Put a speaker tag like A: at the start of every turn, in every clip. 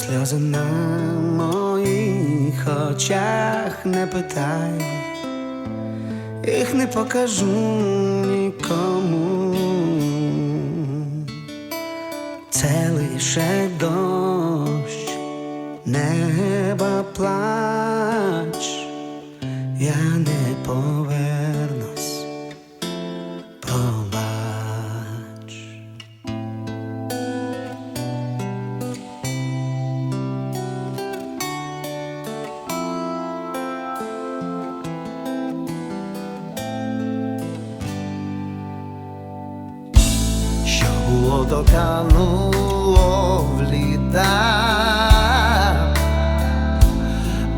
A: сльози на моїх очах не питай, їх не покажу нікому. Це лише дощ, неба плач, я не повернусь, було, то кануло в літа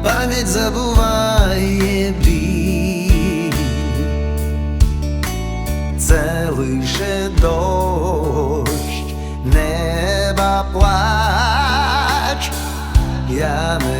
A: Пам'ять забуває біль. Це лише дощ, неба плач. Я не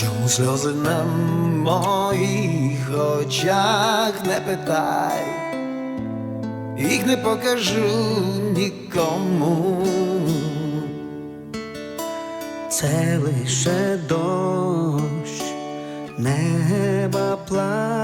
A: Чому сльози на моїх очах не питай, їх не покажу нікому. Це лише дощ, неба плач, я не